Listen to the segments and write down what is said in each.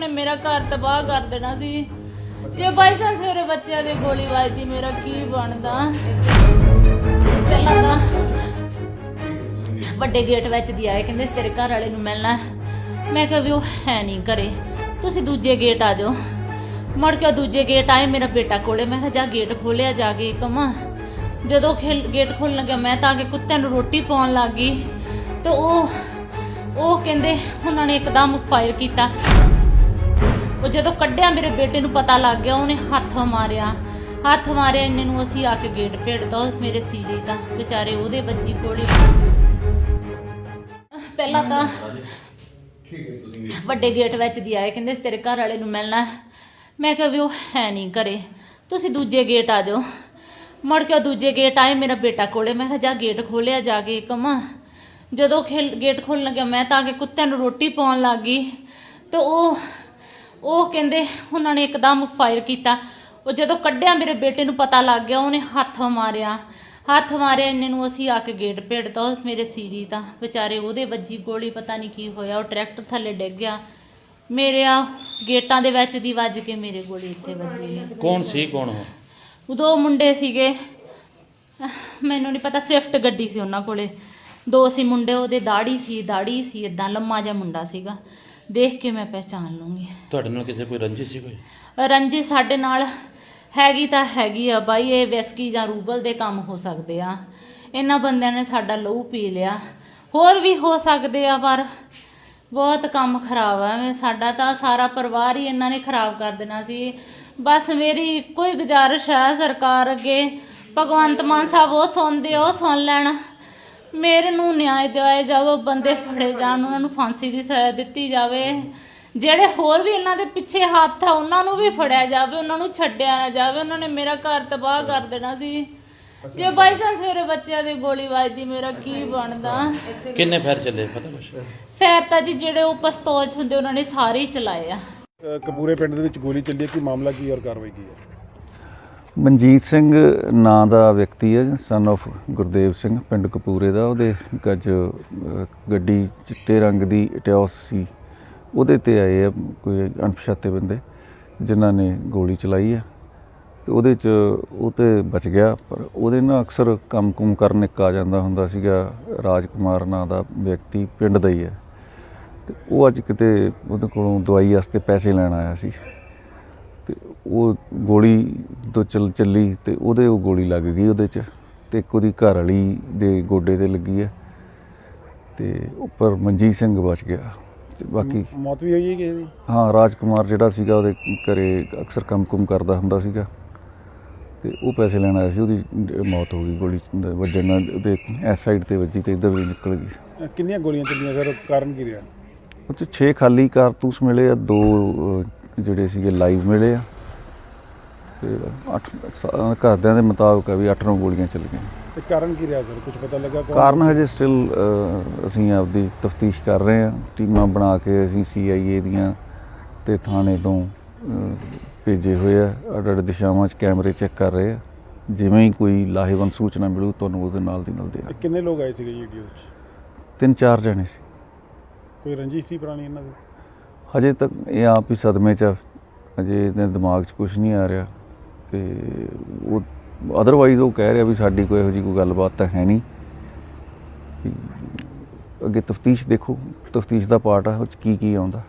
ਨੇ ਮੇਰਾ ਘਰ ਤਬਾਹ ਕਰ ਦੇਣਾ ਸੀ। ਜੇ ਬਾਈ ਚਾਂਸ ਮੇਰੇ ਬੱਚਿਆਂ ਦੇ ਗੋਲੀ ਵੱਜਦੀ, ਮੇਰਾ ਕੀ ਬਣਦਾ? ਪਹਿਲਾਂ ਤਾਂ ਵੱਡੇ ਗੇਟ ਵਿੱਚ ਦੀ ਆਏ, ਕਹਿੰਦੇ ਤੇਰੇ ਘਰ ਵਾਲੇ ਨੂੰ ਮਿਲਣਾ। ਹੈ। ਮੈਂ ਕਿਹਾ ਵੀ ਉਹ ਹੈ ਨਹੀਂ ਘਰੇ। ਤੁਸੀਂ ਦੂਜੇ ਗੇਟ ਆ ਜਾਓ। ਮੁੜ ਕੇ ਉਹ ਦੂਜੇ ਗੇਟ ਆਏ, ਮੇਰਾ ਬੇਟਾ ਕੋਲੇ। ਮੈਂ ਕਿਹਾ, ਜਾ ਗੇਟ ਖੋਲਿਆ, ਜਾ ਕੇ ਕਮਾ। ਜਦੋਂ ਖੇਲ ਗੇਟ ਖੋਲਣ ਲੱਗਿਆ, ਮੈਂ ਤਾਂ ਆ ਕੇ ਕੁੱਤਿਆਂ ਨੂੰ ਰੋਟੀ ਪਾਉਣ ਲੱਗ ਗਈ। ਤੇ ਉਹ ਉਹ ਕਹਿੰਦੇ ਉਹਨਾਂ ਨੇ ਇੱਕਦਮ ਫਾਇਰ ਕੀਤਾ। ਉਹ ਜਦੋਂ ਕੱਢਿਆ, ਮੇਰੇ ਬੇਟੇ ਨੂੰ ਪਤਾ ਲੱਗ ਗਿਆ, ਉਹਨੇ ਹੱਥ ਮਾਰਿਆ। ਹੱਥ ਮਾਰਿਆ, ਇੰਨੇ ਨੂੰ ਅਸੀਂ ਆ ਕੇ ਗੇਟ ਭੇੜਦਾ ਉਹ ਮੇਰੇ ਸੀਰੀ ਤਾਂ। ਵਿਚਾਰੇ ਉਹਦੇ ਬੱਚੀ ਕੋਲੀ ਪਹਿਲਾਂ ਤਾਂ ਵੱਡੇ ਗੇਟ ਵਿੱਚ ਦੀ ਆਏ, ਕਹਿੰਦੇ ਤੇਰੇ ਘਰ ਵਾਲੇ ਨੂੰ ਮਿਲਣਾ। ਮੈਂ ਕਿਹਾ ਵੀ ਉਹ ਹੈ ਨਹੀਂ ਘਰੇ। ਤੁਸੀਂ ਦੂਜੇ ਗੇਟ ਆ ਜਾਓ। ਮੁੜ ਕੇ ਉਹ ਦੂਜੇ ਗੇਟ ਆਏ, ਮੇਰਾ ਬੇਟਾ ਕੋਲੇ। ਮੈਂ ਕਿਹਾ, ਜਾ ਗੇਟ ਖੋਲਿਆ, ਜਾ ਕੇ ਕਮਾ ਜਦੋਂ ਖੇਲ, ਗੇਟ ਖੋਲਣ ਲੱਗਿਆ, ਮੈਂ ਤਾਂ ਆ ਕੇ ਕੁੱਤਿਆਂ ਨੂੰ ਰੋਟੀ ਪਾਉਣ ਲੱਗ ਗਈ। ਤੇ ਉਹ ਉਹ ਕਹਿੰਦੇ ਉਹਨਾਂ ਨੇ ਇੱਕਦਮ ਫਾਇਰ ਕੀਤਾ। ਉਹ ਜਦੋਂ ਕੱਢਿਆ ਮੇਰੇ ਬੇਟੇ ਨੂੰ ਪਤਾ ਲੱਗ ਗਿਆ ਉਹਨੇ ਹੱਥ ਮਾਰਿਆ। ਹੱਥ ਮਾਰਿਆ ਇੰਨੇ ਨੂੰ ਅਸੀਂ ਆ ਕੇ ਗੇਟ ਭੇੜਦਾ ਉਹ ਮੇਰੇ ਸੀਰੀ ਤਾਂ ਵਿਚਾਰੇ ਉਹਦੇ ਵੱਜੀ ਗੋਲੀ ਪਤਾ ਨਹੀਂ ਕੀ ਹੋਇਆ। ਉਹ ਟਰੈਕਟਰ ਥੱਲੇ ਡਿੱਗ ਗਿਆ। ਮੇਰੇ ਆ ਗੇਟਾਂ ਦੇ ਵਿੱਚ ਦੀ ਵੱਜ ਕੇ ਮੇਰੇ ਗੋਲੀ ਇੱਥੇ ਵੱਜੀ। ਕੌਣ ਸੀ ਕੌਣ ਉਹ? ਉਦੋਂ ਮੁੰਡੇ ਸੀਗੇ। ਮੈਨੂੰ ਨਹੀਂ ਪਤਾ ਸਵਿਫਟ ਗੱਡੀ ਸੀ ਉਹਨਾਂ ਕੋਲੇ। ਦੋ ਸੀ ਮੁੰਡੇ ਉਹਦੇ ਦਾੜੀ ਸੀ ਦਾੜੀ ਸੀ ਇਦਾਂ ਲੰਮਾ ਜਿਹਾ ਮੁੰਡਾ ਸੀਗਾ। ਦੇਖ ਕੇ ਮੈਂ ਪਹਿਚਾਨ ਲੂੰਗੀ। ਤੁਹਾਡੇ ਨਾਲ ਕਿਸੇ ਕੋਈ ਰੰਜਿਸ਼ ਸੀ ਕੋਈ? ਰੰਜੀ ਸਾਡੇ ਨਾਲ ਹੈਗੀ ਤਾਂ ਹੈਗੀ ਆ ਬਾਈ ਇਹ ਵਿਸਕੀ ਜਾਂ ਰੂਬਲ ਦੇ ਕੰਮ ਹੋ ਸਕਦੇ ਆ। ਇਹਨਾਂ ਬੰਦਿਆਂ ਨੇ ਸਾਡਾ ਲਹੂ ਪੀ ਲਿਆ। ਹੋਰ ਵੀ ਹੋ ਸਕਦੇ ਆ ਪਰ ਬਹੁਤ ਕੰਮ ਖਰਾਬ ਆ। ਐਵੇਂ ਸਾਡਾ ਤਾਂ ਸਾਰਾ ਪਰਿਵਾਰ ਹੀ ਇਹਨਾਂ ਨੇ ਖਰਾਬ ਕਰ ਦੇਣਾ ਸੀ। ਬਸ ਮੇਰੀ ਇੱਕੋ ਹੀ ਗੁਜ਼ਾਰਿਸ਼ ਹੈ ਸਰਕਾਰ ਅੱਗੇ ਭਗਵੰਤ ਮਾਨ ਸਾਹਿਬ ਉਹ ਸੁਣਦੇ ਉਹ ਸੁਣ ਲੈਣ। ਮੇਰੇ ਨੂੰ ਨਿਆਂ ਦਿਵਾਇਆ ਜਾਵੇ ਉਹ ਬੰਦੇ ਫੜੇ ਜਾਣ ਉਹਨਾਂ ਨੂੰ ਫਾਂਸੀ ਦੀ ਸਜ਼ਾ ਦਿੱਤੀ ਜਾਵੇ। ਜਿਹੜੇ ਹੋਰ ਵੀ ਇਹਨਾਂ ਦੇ ਪਿੱਛੇ ਹੱਥ ਆ ਉਹਨਾਂ ਨੂੰ ਵੀ ਫੜਿਆ ਜਾਵੇ ਉਹਨਾਂ ਨੂੰ ਛੱਡਿਆ ਨਾ ਜਾਵੇ। ਉਹਨਾਂ ਨੇ ਮੇਰਾ ਘਰ ਤਬਾਹ ਕਰ ਦੇਣਾ ਸੀ। ਜੇ ਬਾਈ ਚਾਂਸ ਮੇਰੇ ਬੱਚਿਆਂ ਦੀ ਗੋਲੀ ਵੱਜਦੀ ਮੇਰਾ ਕੀ ਬਣਦਾ? ਕਿੰਨੇ ਫੈਰ ਚੱਲੇ ਪਤਾ ਕੁਛ? ਫੇਰ ਤਾਂ ਜੀ ਜਿਹੜੇ ਉਹ ਪਿਸਤੌਲ 'ਚ ਹੁੰਦੇ ਉਹਨਾਂ ਨੇ ਸਾਰੇ ਹੀ ਚਲਾਏ ਆ। ਕਪੂਰੇ ਪਿੰਡ ਦੇ ਵਿੱਚ ਗੋਲੀ ਚੱਲੀ ਹੈ ਕੀ ਮਾਮਲਾ ਕੀ ਔਰ ਕਾਰਵਾਈ ਕੀ ਹੈ? ਮਨਜੀਤ ਸਿੰਘ ਨਾਂ ਦਾ ਵਿਅਕਤੀ ਹੈ ਸਨ of ਗੁਰਦੇਵ ਸਿੰਘ, ਪਿੰਡ ਕਪੂਰੇ ਦਾ। ਉਹਦੇ ਗੱਜ ਗੱਡੀ ਚਿੱਟੇ ਰੰਗ ਦੀ ਇਟਿਓਸ ਸੀ। ਉਹਦੇ ਤੇ ਆਏ ਆ ਕੋਈ ਅਣਪਛਾਤੇ ਬੰਦੇ, ਜਿਨ੍ਹਾਂ ਨੇ ਗੋਲੀ ਚਲਾਈ ਹੈ ਤੇ ਉਹਦੇ ਚ ਉਹ ਤੇ ਬਚ ਗਿਆ, ਪਰ ਉਹਦੇ ਨਾਲ ਅਕਸਰ ਕੰਮ-ਕੁਮ ਕਰਨ ਇੱਕ ਆ ਜਾਂਦਾ ਹੁੰਦਾ ਸੀਗਾ। ਰਾਜਕੁਮਾਰ ਨਾਂ ਦਾ ਵਿਅਕਤੀ ਪਿੰਡ ਦਾ ਹੀ ਹੈ ਤੇ ਉਹ ਅੱਜ ਕਿਤੇ ਉਹਦੇ ਕੋਲੋਂ ਦਵਾਈ ਵਾਸਤੇ ਪੈਸੇ ਲੈਣ ਆਇਆ ਸੀ। ਉਹ ਗੋਲੀ ਤੋਂ ਚੱਲ ਚੱਲੀ ਤੇ ਉਹਦੇ ਉਹ ਗੋਲੀ ਲੱਗ ਗਈ ਉਹਦੇ ਚ ਤੇ ਇੱਕ ਉਹਦੀ ਘਰ ਵਾਲੀ ਦੇ ਗੋਡੇ ਤੇ ਲੱਗੀ ਹੈ ਤੇ ਉੱਪਰ ਮਨਜੀਤ ਸਿੰਘ ਬਚ ਗਿਆ ਤੇ ਬਾਕੀ ਮੌਤ ਵੀ ਹੋਈ ਹੈ ਕਿਸੇ ਦੀ ਹਾਂ ਰਾਜਕੁਮਾਰ ਜਿਹੜਾ ਸੀਗਾ ਉਹਦੇ ਘਰੇ ਅਕਸਰ ਕੰਮ-ਕੁਮ ਕਰਦਾ ਹੁੰਦਾ ਸੀਗਾ ਤੇ ਉਹ ਪੈਸੇ ਲੈਣ ਆਇਆ ਸੀ ਉਹਦੀ ਮੌਤ ਹੋ ਗਈ ਗੋਲੀ ਵੱਜਣ ਨਾਲ ਉਹਦੇ ਇਸ ਸਾਈਡ ਤੇ ਵੱਜੀ ਤੇ ਇੱਧਰ ਵੀ ਨਿਕਲ ਗਈ। ਕਿੰਨੀਆਂ ਗੋਲੀਆਂ ਚੱਲੀਆਂ ਸਰ? ਕਾਰਨ ਕੀ ਰਿਹਾ? ਉਹ 'ਚ 6 ਖਾਲੀ ਕਾਰਤੂਸ ਮਿਲੇ ਆ ਦੋ ਜਿਹੜੇ ਸੀਗੇ ਲਾਈਵ ਮਿਲੇ ਆ। ਤੇ 8 ਘਰਦਿਆਂ ਦੇ ਮੁਤਾਬਕ ਵੀ 8 ਨੂੰ ਗੋਲੀਆਂ ਚੱਲ ਗਈਆਂ ਤੇ ਕਾਰਨ ਕੀ ਰਿਹਾ ਸਰ? ਕੁਝ ਪਤਾ ਲੱਗਾ ਕਾਰਨ ਹਜੇ ਸਟਿਲ ਅਸੀਂ ਆਪਦੀ ਤਫਤੀਸ਼ ਕਰ ਰਹੇ ਹਾਂ। ਟੀਮਾਂ ਬਣਾ ਕੇ ਅਸੀਂ ਸੀਆਈਏ ਦੀਆਂ ਤੇ ਥਾਣੇ ਤੋਂ ਭੇਜੇ ਹੋਏ ਆ। ਅੱਡ ਅੱਡ ਦਿਸ਼ਾਵਾਂ 'ਚ ਕੈਮਰੇ ਚੈੱਕ ਕਰ ਰਹੇ ਆ। ਜਿਵੇਂ ਹੀ ਕੋਈ ਲਾਹੇਵੰਦ ਸੂਚਨਾ ਮਿਲੂ ਤੁਹਾਨੂੰ ਉਹਦੇ ਨਾਲ ਦੀ ਨਾਲ ਤੇ ਦੇ ਕਿੰਨੇ ਲੋਕ ਆਏ ਸੀਗੇ ਜੀ 'ਚ? ਤਿੰਨ ਚਾਰ ਜਣੇ ਸੀ। ਕੋਈ ਰੰਜਿਸ਼ ਸੀ ਪੁਰਾਣੀ ਇਹਨਾਂ ਦੀ? ਹਜੇ ਤੱਕ ਇਹ ਆਪ ਹੀ ਸਦਮੇ 'ਚ। ਹਜੇ ਇਹਦੇ ਦਿਮਾਗ 'ਚ ਕੁਝ ਨਹੀਂ ਆ ਰਿਹਾ। ਤੇ ਉਹ ਅਦਰਵਾਈਜ਼ ਉਹ ਕਹਿ ਰਿਹਾ ਵੀ ਸਾਡੀ ਕੋਈ ਇਹੋ ਜੀ ਕੋਈ ਗੱਲਬਾਤ ਤਾਂ ਹੈ ਨਹੀਂ। ਅੱਗੇ ਤਫਤੀਸ਼ ਦੇਖੋ ਤਫਤੀਸ਼ ਦਾ ਪਾਰਟ ਆ ਉਹ ਚ ਕੀ ਕੀ ਆਉਂਦਾ।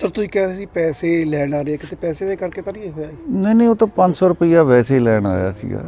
ਸਰ ਤੁਸੀਂ ਕਹਿ ਰਹੇ ਸੀ ਪੈਸੇ ਲੈਣ ਆ ਰਹੇ ਕਿਤੇ ਪੈਸੇ ਦੇ ਕਰਕੇ ਤਾਂ ਨਹੀਂ ਹੋਇਆ ਨਹੀਂ ਨਹੀਂ ਉਹ ਤਾਂ 500 ਰੁਪਇਆ ਵੈਸੇ ਲੈਣ ਆਇਆ ਸੀਗਾ।